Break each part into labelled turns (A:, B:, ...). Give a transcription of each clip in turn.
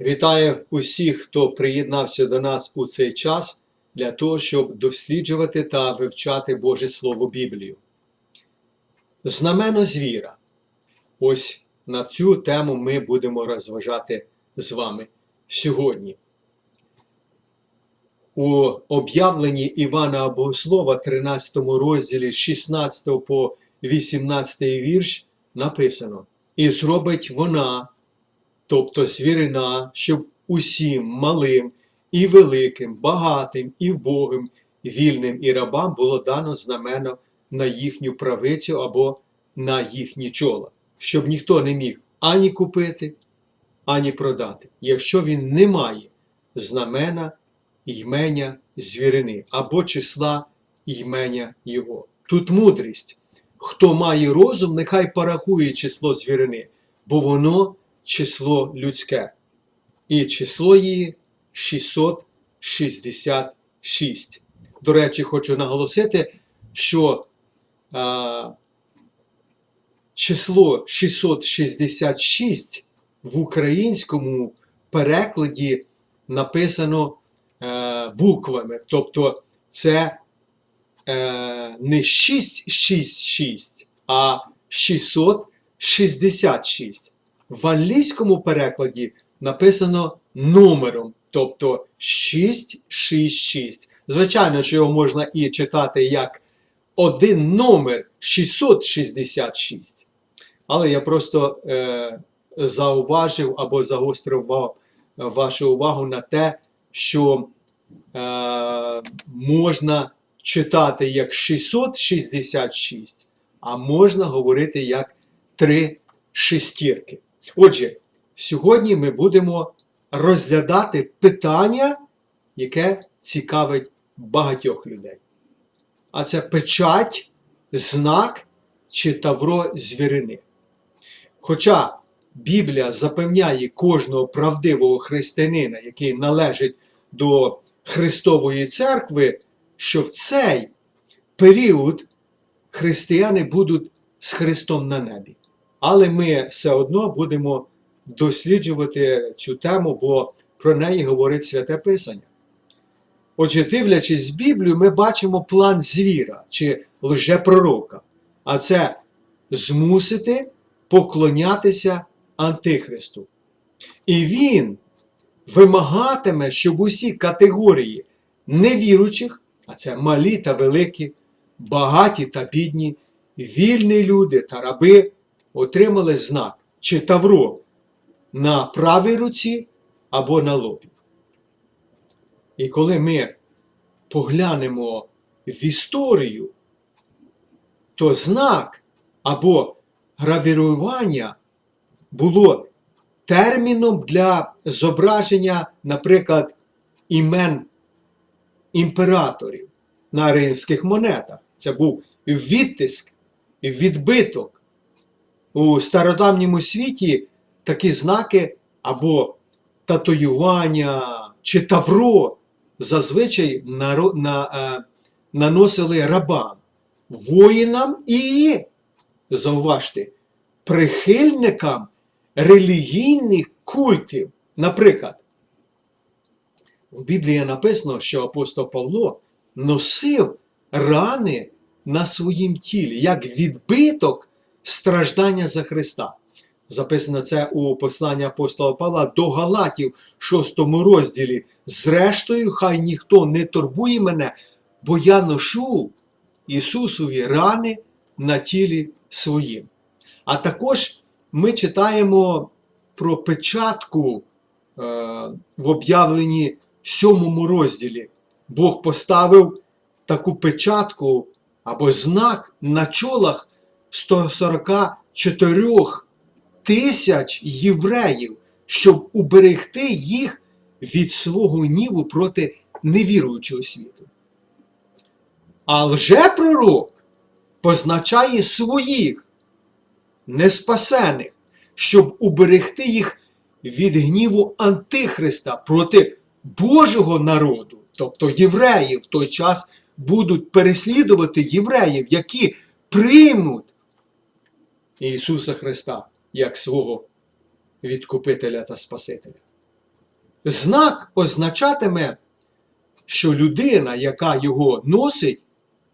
A: Вітаю усіх, хто приєднався до нас у цей час для того, щоб досліджувати та вивчати Боже Слово Біблію. Знамено звіра. Ось на цю тему ми будемо розважати з вами сьогодні. У об'явленні Івана Богослова, 13 розділі з 16 по 18 вірш написано: І зробить вона тобто звірина, щоб усім малим і великим, багатим і вбогим, вільним і рабам було дано знамено на їхню правицю або на їхні чола, щоб ніхто не міг ані купити, ані продати, якщо він не має знамена ймення звірини або числа ймення його. Тут мудрість. Хто має розум, нехай порахує число звірини, бо воно число людське. І число її 666. До речі, хочу наголосити, що а, число 666 в українському перекладі написано е, буквами. Тобто це е, не 666, а 666 в англійському перекладі написано номером, тобто 666. Звичайно, що його можна і читати як один номер 666. Але я просто е, зауважив або загострив вашу увагу на те, що е, можна читати як 666, а можна говорити як три шестірки. Отже, сьогодні ми будемо розглядати питання, яке цікавить багатьох людей. А це печать, знак чи тавро звірини. Хоча Біблія запевняє кожного правдивого християнина, який належить до Христової церкви, що в цей період християни будуть з Христом на небі. Але ми все одно будемо досліджувати цю тему, бо про неї говорить Святе Писання. Отже, дивлячись Біблію, ми бачимо план звіра чи лжепророка, а це змусити поклонятися Антихристу. І він вимагатиме, щоб усі категорії невіручих, а це малі та великі, багаті та бідні, вільні люди та раби, отримали знак чи тавро на правій руці або на лобі. І коли ми поглянемо в історію, то знак або гравірування було терміном для зображення, наприклад, імен імператорів на римських монетах. Це був відтиск, відбиток. У стародавньому світі такі знаки або татуювання чи тавро зазвичай наро- на, е, наносили рабам, воїнам і, зауважте, прихильникам релігійних культів. Наприклад, в Біблії написано, що апостол Павло носив рани на своїм тілі, як відбиток страждання за Христа. Записано це у посланні апостола Павла до Галатів, 6 розділі. Зрештою, хай ніхто не турбує мене, бо я ношу Ісусові рани на тілі своїм. А також ми читаємо про печатку е, в об'явленні 7 розділі. Бог поставив таку печатку або знак на чолах 144 тисяч євреїв, щоб уберегти їх від свого гніву проти невіруючого світу. А лжепророк позначає своїх неспасених, щоб уберегти їх від гніву Антихриста проти Божого народу, тобто євреїв в той час будуть переслідувати євреїв, які приймуть Ісуса Христа як свого відкупителя та Спасителя. Знак означатиме, що людина, яка його носить,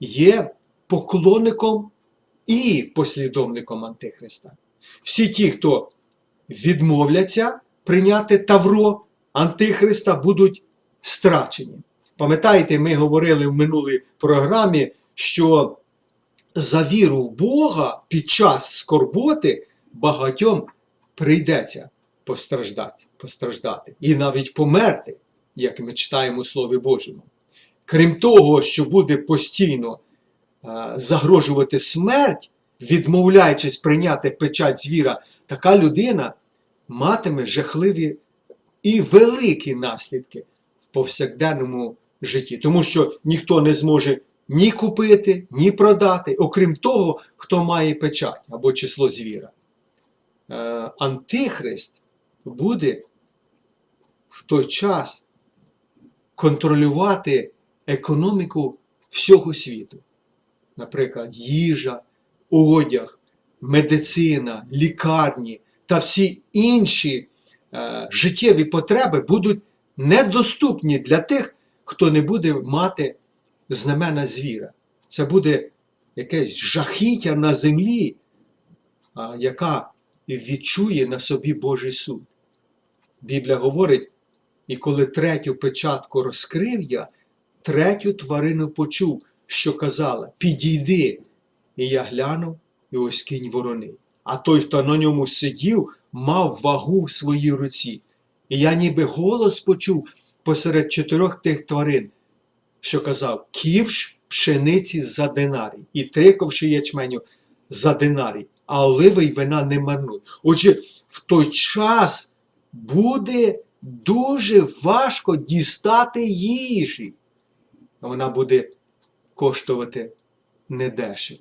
A: є поклонником і послідовником Антихриста. Всі ті, хто відмовляться прийняти Тавро Антихриста, будуть страчені. Пам'ятаєте, ми говорили в минулій програмі, що за віру в Бога під час скорботи багатьом прийдеться постраждати, постраждати і навіть померти, як ми читаємо у Слові Божому. Крім того, що буде постійно е, загрожувати смерть, відмовляючись прийняти печать звіра, така людина матиме жахливі і великі наслідки в повсякденному житті, тому що ніхто не зможе ні купити, ні продати, окрім того, хто має печать або число звіра. Е, Антихрист буде в той час контролювати економіку всього світу. Наприклад, їжа, одяг, медицина, лікарні та всі інші е, життєві потреби будуть недоступні для тих, хто не буде мати знамена звіра. Це буде якесь жахіття на землі, яка відчує на собі Божий суд. Біблія говорить, і коли третю печатку розкрив я, третю тварину почув, що казала: Підійди. І я глянув, і ось кінь ворони. А той, хто на ньому сидів, мав вагу в своїй руці. І я ніби голос почув посеред чотирьох тих тварин, що казав: Ківш пшениці за динарій, і три ковші ячменю за динарій, а оливи й вина не марнуй. Отже, в той час буде дуже важко дістати їжі. Вона буде коштувати недешево.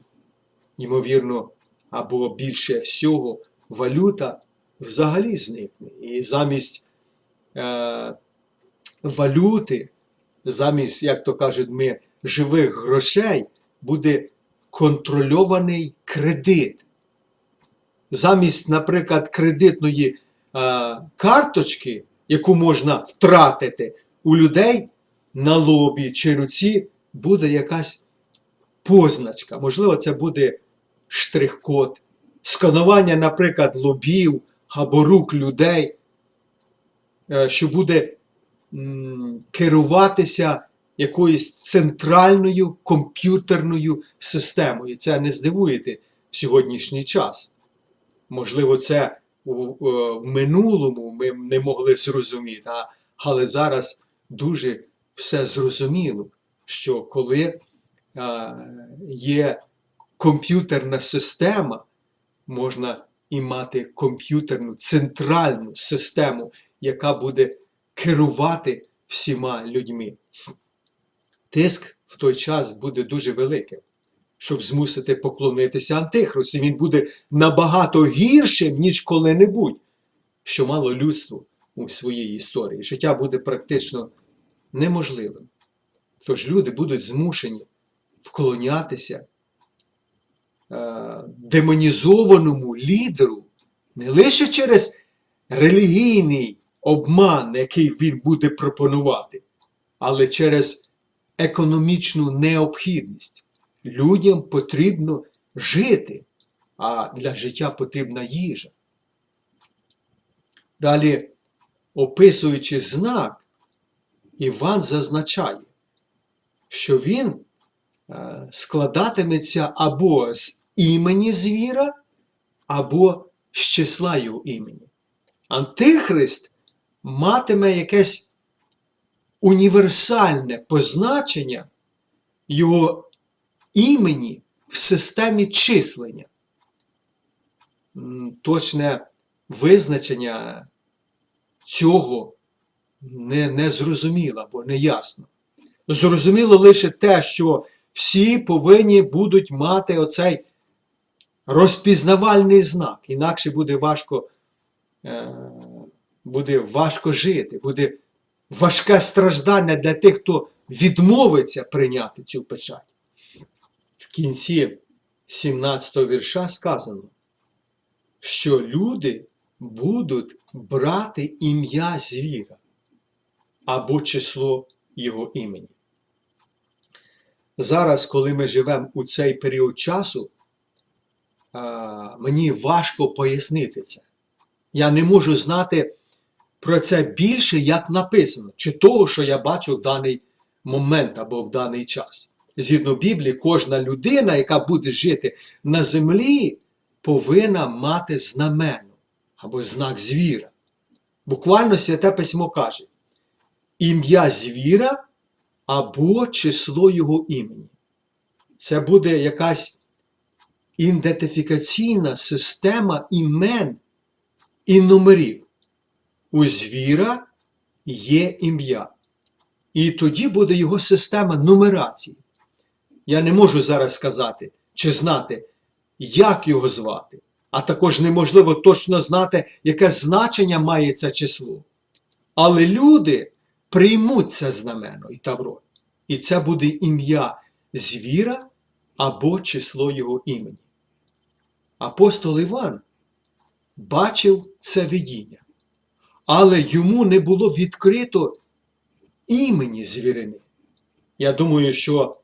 A: Ймовірно, або більше всього, валюта взагалі зникне. І замість е, валюти, замість, як то кажуть, ми, живих грошей, буде контрольований кредит. Замість, наприклад, кредитної е, карточки, яку можна втратити, у людей на лобі чи руці буде якась позначка. Можливо, це буде штрих-код, сканування, наприклад, лобів або рук людей, е, що буде керуватися якоюсь центральною комп'ютерною системою. Це не здивуєте в сьогоднішній час. Можливо, це е, в минулому ми не могли зрозуміти, але зараз дуже все зрозуміло, що коли а, є комп'ютерна система, можна і мати комп'ютерну центральну систему, яка буде керувати всіма людьми. Тиск в той час буде дуже великим, щоб змусити поклонитися Антихристу. Він буде набагато гіршим, ніж коли-небудь, що мало людство у своїй історії. Життя буде практично неможливим. Тож люди будуть змушені вклонятися е, демонізованому лідеру не лише через релігійний обман, який він буде пропонувати, але через економічну необхідність. Людям потрібно жити, а для життя потрібна їжа. Далі, описуючи знак, Іван зазначає, що він е, складатиметься або з імені звіра, або з числа його імені. Антихрист матиме якесь універсальне позначення його імені в системі числення. Точне визначення цього не, не зрозуміло або не ясно. Зрозуміло лише те, що всі повинні будуть мати оцей розпізнавальний знак, інакше буде важко, е, буде важко жити, буде важке страждання для тих, хто відмовиться прийняти цю печать. В кінці 17 вірша сказано, що люди будуть брати ім'я звіра. або число Його імені. Зараз, коли ми живемо у цей період часу, мені важко пояснити це. Я не можу знати про це більше, як написано, чи того, що я бачу в даний момент або в даний час. Згідно Біблії, кожна людина, яка буде жити на землі, повинна мати знамено або знак звіра. Буквально Святе Письмо каже: ім'я звіра або число його імені. Це буде якась ідентифікаційна система імен і номерів. У звіра є ім'я. І тоді буде його система нумерації. Я не можу зараз сказати чи знати, як його звати, а також неможливо точно знати, яке значення має це число. Але люди приймуть це знамено і тавро. І це буде ім'я звіра або число його імені. Апостол Іван бачив це видіння, але йому не було відкрито імені звірини. Я думаю, що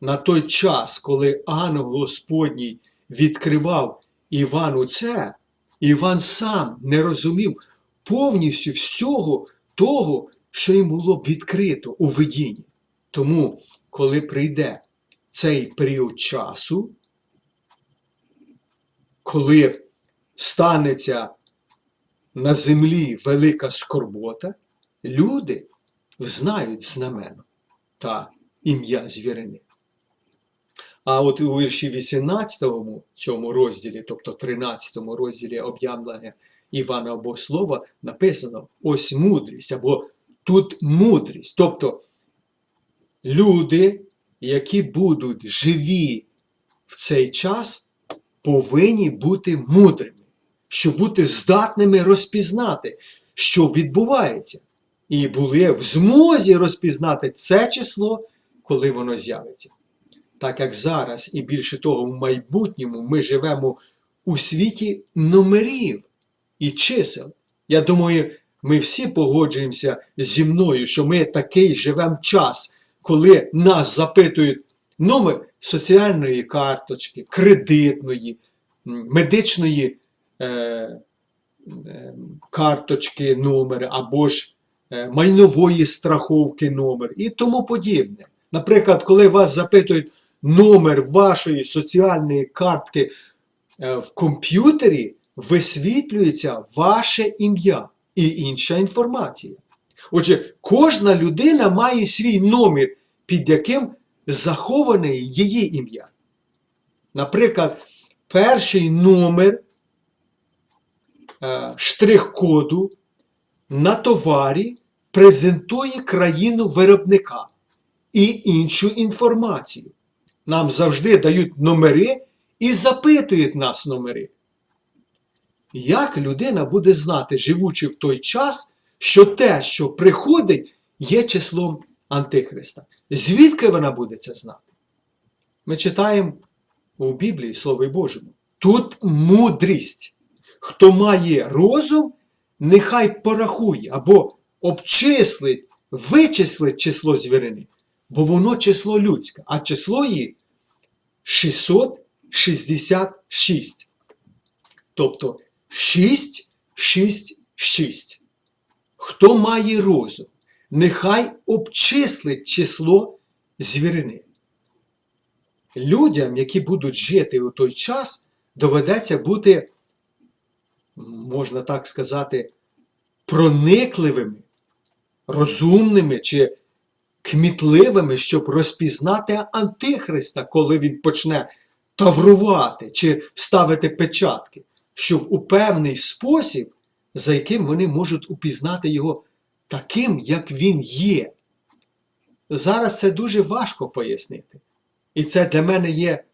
A: на той час, коли ангел Господній відкривав Івану це, Іван сам не розумів повністю всього того, що їм було б відкрито у видінні. Тому, коли прийде цей період часу, коли станеться на землі велика скорбота, люди знають знамено та ім'я звірини. А от у вірші 18 цьому розділі, тобто 13 розділі об'явлення Івана Богослова, написано ось мудрість, або тут мудрість. Тобто люди, які будуть живі в цей час, повинні бути мудрими, щоб бути здатними розпізнати, що відбувається, і були в змозі розпізнати це число, коли воно з'явиться. Так як зараз, і більше того, в майбутньому ми живемо у світі номерів і чисел. Я думаю, ми всі погоджуємося зі мною, що ми такий живемо час, коли нас запитують номер соціальної карточки, кредитної, медичної карточки номери, або ж е, майнової страховки номер і тому подібне. Наприклад, коли вас запитують номер вашої соціальної картки е, в комп'ютері, висвітлюється ваше ім'я і інша інформація. Отже, кожна людина має свій номер, під яким заховане її ім'я. Наприклад, перший номер е, штрих-коду на товарі презентує країну виробника і іншу інформацію. Нам завжди дають номери і запитують нас номери. Як людина буде знати, живучи в той час, що те, що приходить, є числом Антихриста? Звідки вона буде це знати? Ми читаємо у Біблії Слові Божому. Тут мудрість. Хто має розум, нехай порахує або обчислить, вичислить число звірини, бо воно число людське, а число її 666. Тобто 6, 6, 6. Хто має розум, нехай обчислить число звірини. Людям, які будуть жити у той час, доведеться бути, можна так сказати, проникливими, розумними чи кмітливими, щоб розпізнати Антихриста, коли він почне таврувати чи ставити печатки, щоб у певний спосіб, за яким вони можуть упізнати його таким, як він є. Зараз це дуже важко пояснити. І це для мене є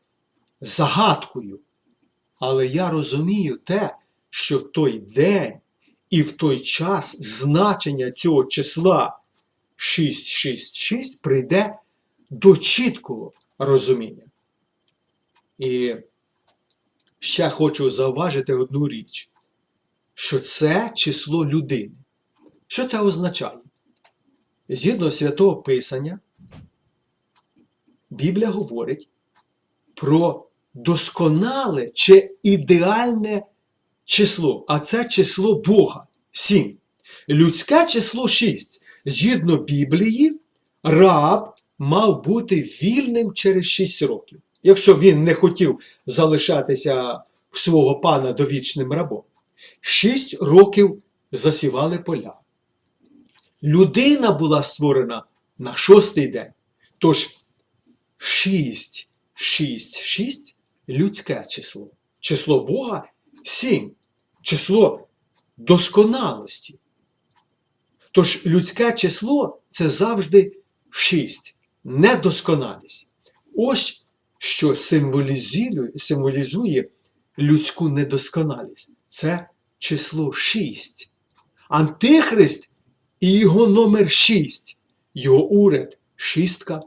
A: загадкою. Але я розумію те, що в той день і в той час значення цього числа 666 прийде до чіткого розуміння. І ще хочу зауважити одну річ, що це число людини. Що це означає? згідно святого Писання, Біблія говорить про досконале чи ідеальне число, а це число Бога 7. Людське число 6. Згідно Біблії, раб мав бути вільним через 6 років, якщо він не хотів залишатися в свого пана довічним рабом. 6 років засівали поля. Людина була створена на шостий день. Тож 6, 6, 6 людське число. Число Бога 7. Число досконалості. Тож людське число це завжди 6. Недосконалість. Ось що символізує, символізує людську недосконалість. Це число 6. Антихрист і його номер 6. Його уряд шістка.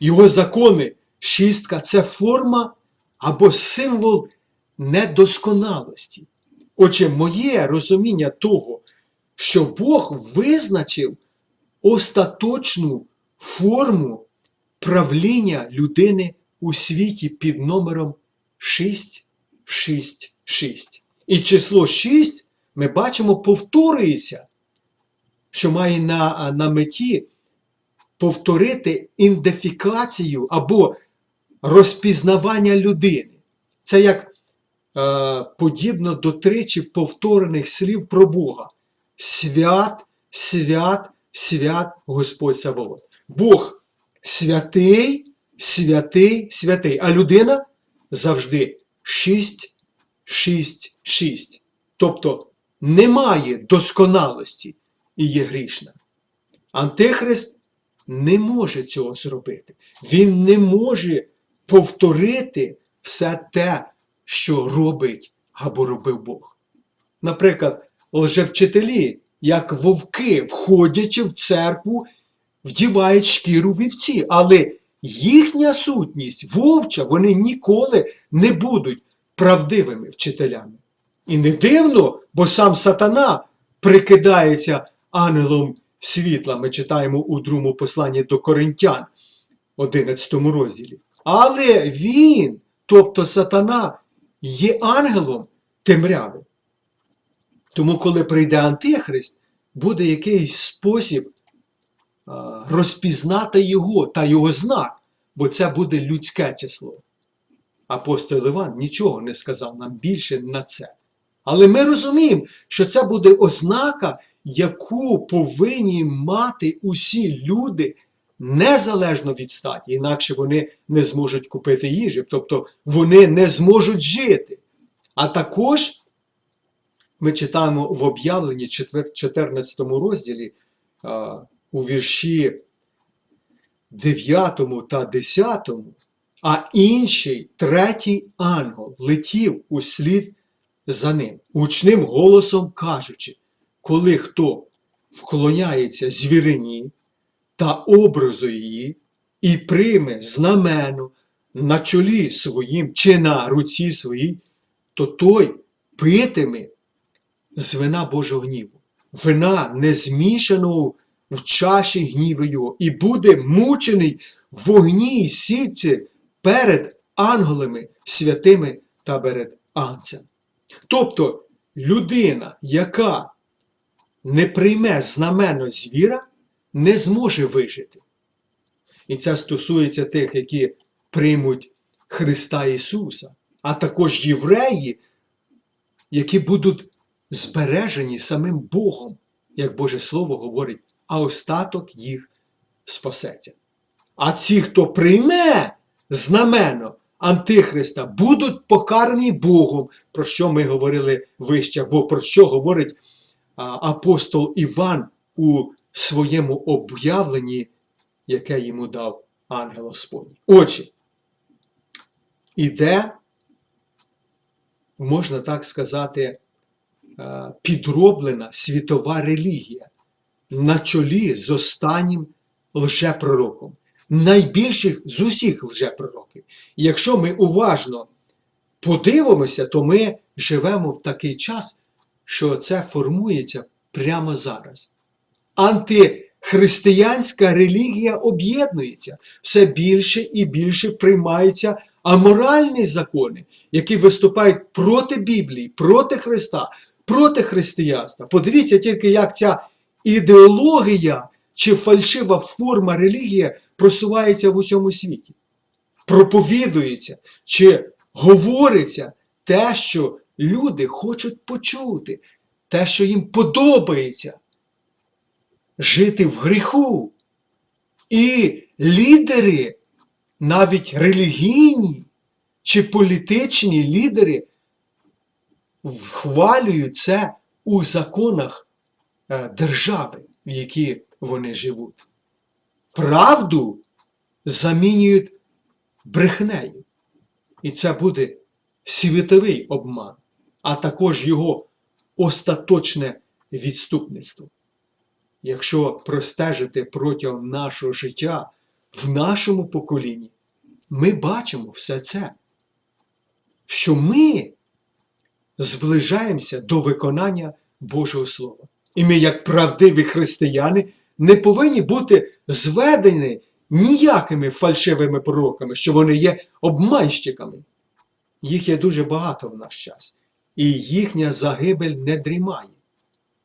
A: Його закони шістка це форма або символ недосконалості. Отже, моє розуміння того, що Бог визначив остаточну форму правління людини у світі під номером 666. І число 6 ми бачимо повторюється, що має на, на меті повторити ідентифікацію або розпізнавання людини. Це як подібно до тричі повторених слів про Бога. Свят, свят, свят Господь Саволод. Бог святий, святий, святий. А людина завжди 6, 6, 6. Тобто немає досконалості і є грішна. Антихрист не може цього зробити. Він не може повторити все те, що робить або робив Бог. Наприклад, лжевчителі, як вовки, входячи в церкву, вдівають шкіру вівці, але їхня сутність, вовча, вони ніколи не будуть правдивими вчителями. І не дивно, бо сам сатана прикидається ангелом світла. Ми читаємо у другому посланні до Коринтян, 11 розділі. Але він, тобто сатана, є ангелом темряви. Тому, коли прийде Антихрист, буде якийсь спосіб розпізнати його та його знак, бо це буде людське число. Апостол Іван нічого не сказав нам більше на це. Але ми розуміємо, що це буде ознака, яку повинні мати усі люди незалежно від статі, інакше вони не зможуть купити їжі, тобто вони не зможуть жити. А також ми читаємо в об'явленні 14 розділі у вірші 9 та 10, а інший третій ангел летів услід за ним, гучним голосом кажучи, коли хто вклоняється звірині та образу її і прийме знамено на чолі своїм чи на руці своїй, то той питиме з вина Божого гніву, вина не змішаного в чаші гніви його, і буде мучений в вогні і сітці перед ангелами святими та перед анцем. Тобто людина, яка не прийме знамено звіра, не зможе вижити. І це стосується тих, які приймуть Христа Ісуса, а також євреї, які будуть збережені самим Богом, як Боже Слово говорить, а остаток їх спасеться. А ці, хто прийме знамено Антихриста, будуть покарані Богом, про що ми говорили вище, або про що говорить апостол Іван у своєму об'явленні, яке йому дав ангел Господній. Отже, іде, можна так сказати, підроблена світова релігія на чолі з останнім лжепророком. Найбільших з усіх лжепророків. Якщо ми уважно подивимося, то ми живемо в такий час, що це формується прямо зараз. Християнська релігія об'єднується, все більше і більше приймаються аморальні закони, які виступають проти Біблії, проти Христа, проти християнства. Подивіться тільки, як ця ідеологія чи фальшива форма релігії просувається в усьому світі. Проповідується чи говориться те, що люди хочуть почути, те, що їм подобається жити в гріху. І лідери, навіть релігійні чи політичні лідери, вхвалюють це у законах е, держави, в якій вони живуть. Правду замінюють брехнею. І це буде світовий обман, а також його остаточне відступництво. Якщо простежити протягом нашого життя в нашому поколінні, ми бачимо все це, що ми зближаємося до виконання Божого Слова. І ми, як правдиві християни, не повинні бути зведені ніякими фальшивими пророками, що вони є обманщиками. Їх є дуже багато в наш час, і їхня загибель не дрімає.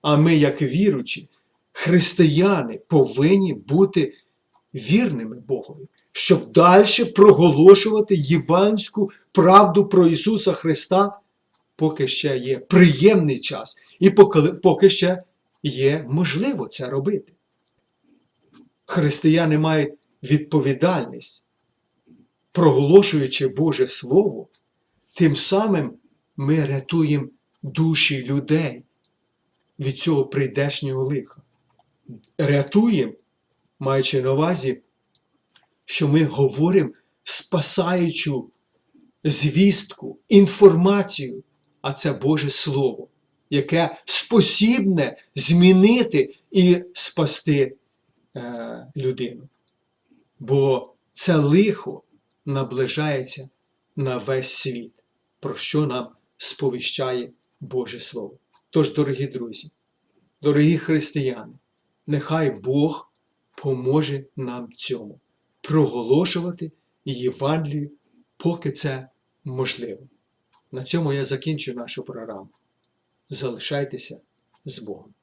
A: А ми, як віручі, християни, повинні бути вірними Богові, щоб далі проголошувати євангельську правду про Ісуса Христа, поки ще є приємний час, і поки ще є можливо це робити. Християни мають відповідальність, проголошуючи Боже Слово, тим самим ми рятуємо душі людей від цього прийдешнього лиха. Рятуємо, маючи на увазі, що ми говоримо спасаючу звістку, інформацію, а це Боже Слово, яке спосібне змінити і спасти е, людину. Бо це лихо наближається на весь світ, про що нам сповіщає Боже Слово. Тож, дорогі друзі, дорогі християни, нехай Бог поможе нам цьому проголошувати Євангелію, поки це можливо. На цьому я закінчу нашу програму. Залишайтеся з Богом.